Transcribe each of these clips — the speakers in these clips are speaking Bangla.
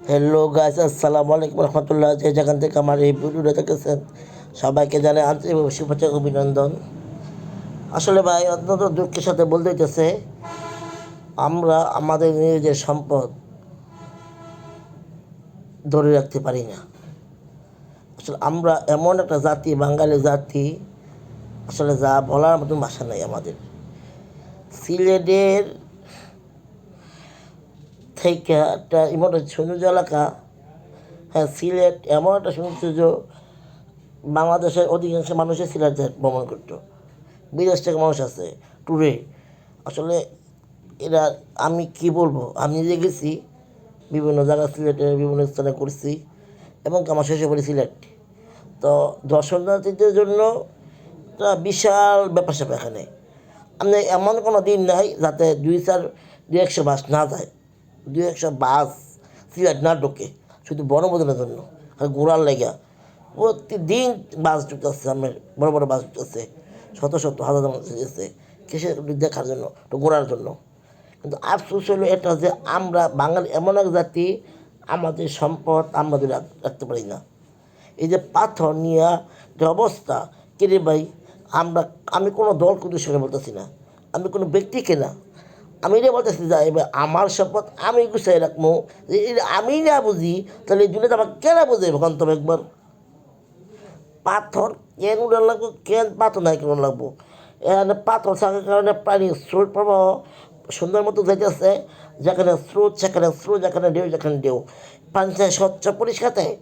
হ্যালো গাইস আসসালামু আলাইকুম রহমতুল্লাহ যে যেখান থেকে আমার এই ভিডিওটা দেখেছেন সবাইকে জানাই আন্তরিক শুভেচ্ছা অভিনন্দন। আসলে ভাই, অত্যন্ত দুঃখের সাথে বলতে হইতেছে, আমরা আমাদের নিজের সম্পদ ধরে রাখতে পারি না। আসলে আমরা এমন একটা জাতি, বাঙালি জাতি, আসলে যা বলার মতন ভাষা নাই আমাদের। সিলেটের থেকে একটা এমন একটা সৌন্দর্য এলাকা হ্যাঁ সিলেট এমন একটা সৌন্দর্য বাংলাদেশের অধিকাংশ মানুষই সিলেটে ভ্রমণ করতো। বিদেশ থেকে মানুষ আছে ট্যুরে আসলে এরা, আমি কি বলব? আমি নিজে গেছি, বিভিন্ন জায়গা সিলেটে বিভিন্ন স্থানে করছি এবং আমার শেষে পড়ি সিলেট। তো দর্শনার্থীদের জন্য একটা বিশাল ব্যাপার স্যাপার এখানে। আপনি এমন কোনো দিন নাই যাতে দুই চার দু একশো বাস না যায়। দুই একশো বাস সিলেট না ঢোকে, শুধু বনবোধনের জন্য। আর ঘোরার লেগা প্রতিদিন বাস ঢুকতেছে আমার বড় বড় বাস ঢুকতেছে, শত শত, হাজার মানুষ গেছে কিসের দেখার জন্য ঘোরার জন্য। কিন্তু আফসোস হলো এটা যে আমরা বাঙালি এমন এক জাতি, আমাদের সম্পদ আমরা রাখতে পারি না। এই যে পাথর নিয়ে যে অবস্থা, কিরে ভাই, আমরা আমি কোনো দলকে উদ্দেশ্যে বলতেছি না। আমি কোনো ব্যক্তিকে না আমি এটা বলতেছি যে আমার শপথ আমি গুছাই রাখব যে আমি না বুঝি, তাহলে এই দুনিয়াতে আমার কেন বুঝে এখন তবে একবার। পাথর কেন উড়ান লাগবো? কেন পাথর নাই কেন লাগবো? এখানে পাথর থাকার কারণে পানি স্রোত প্রবাহ সুন্দর মতো যাইতেছে, যেখানে স্রোত, সেখানে স্রোত, যেখানে ঢেউ যেখানে ঢেউ। পানিটা স্বচ্ছ, পরিষ্কার থাকে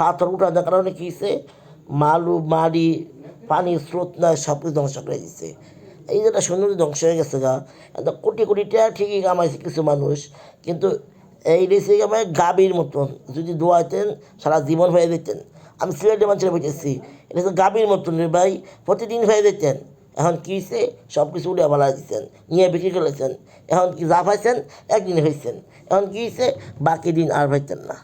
পাথর উঠানোর কারণে কী হয়েছে মালু, মাড়ি পানির স্রোত নয় সব কিছু ধ্বংস করে দিচ্ছে এই যেটা সুন্দর ধ্বংস হয়ে গেছে গা, এত কোটি কোটি ঠিকই কামাইছে কিছু মানুষ, কিন্তু এই রেসে কামায় গাবির মতন, যদি দোয়াইতেন সারা জীবন হয়ে দিতেন আমি সিলেটের মানুষের বুঝেছি এটা তো মতন রে ভাই, প্রতিদিন হয়ে দিতেন এখন কী হয়েছে সব কিছু উড়ে বলা দিচ্ছেন নিয়ে বিক্রি করেছেন এখন কি যা পাইছেন, একদিন হয়েছেন এখন কী হয়েছে বাকি দিন আর পাইতেন না।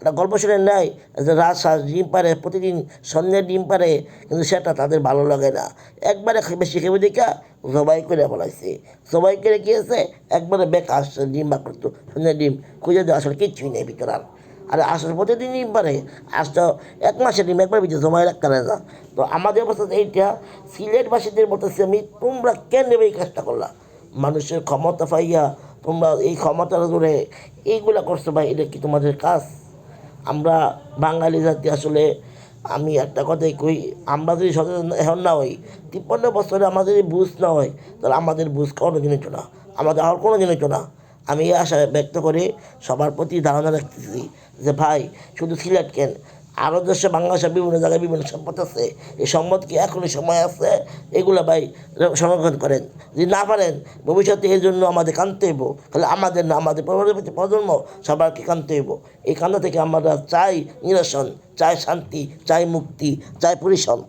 একটা গল্প শুনে নেয় যে রাজশাহ ডিম পারে প্রতিদিন সন্ধ্যের ডিম পারে কিন্তু সেটা তাদের ভালো লাগে না। একবারে বেশি খেবে দেখা জবাই করে বলাইছে জবাই করে গিয়েছে একবারে বেকার সে ডিম বা করতো। সন্ধ্যের ডিম খুঁজে দেওয়া আসলে কিচ্ছুই নেই ভিতরে আর। আরে আসলে প্রতিদিন ডিম পারে আসতো এক মাসের ডিম একবার ভিতরে জমাই রাখতে না। তো আমাদের অবস্থা এইটা। সিলেটবাসীদের বলতেছি আমি, তোমরা কেন নেবে এই কাজটা করলা? মানুষের ক্ষমতা পাইয়া তোমরা এই ক্ষমতার জোরে এইগুলা করছ ভাই, এটা কি তোমাদের কাজ? আমরা বাঙালি জাতি আসলে, আমি একটা কথাই কই, আমরা যদি সচেতন এখন না হই, তিপ্পান্ন বছরে আমাদের বুঝ না হয়, তাহলে আমাদের বুঝ কোনো জিনিস না, আমাদের আর কোনো জিনিস না। আমি এই আশা ব্যক্ত করে, সবার প্রতি ধারণা রাখতেছি যে ভাই, শুধু সিলেট কেন? আরও দেশে বাংলাদেশের বিভিন্ন জায়গায় বিভিন্ন সম্পদ আছে। এই সম্পদ কি এখনই সময় আছে? এগুলো ভাই, সংরক্ষণ করেন। যদি না পারেন, ভবিষ্যতে এর জন্য আমাদের কানতে হইব। তাহলে আমাদের না, আমাদের পরবর্তী প্রজন্ম সবাইকে কানতে হইব। এই কান্না থেকে আমরা চাই নিরসন, চাই শান্তি, চাই মুক্তি, চাই পরিশ্রম।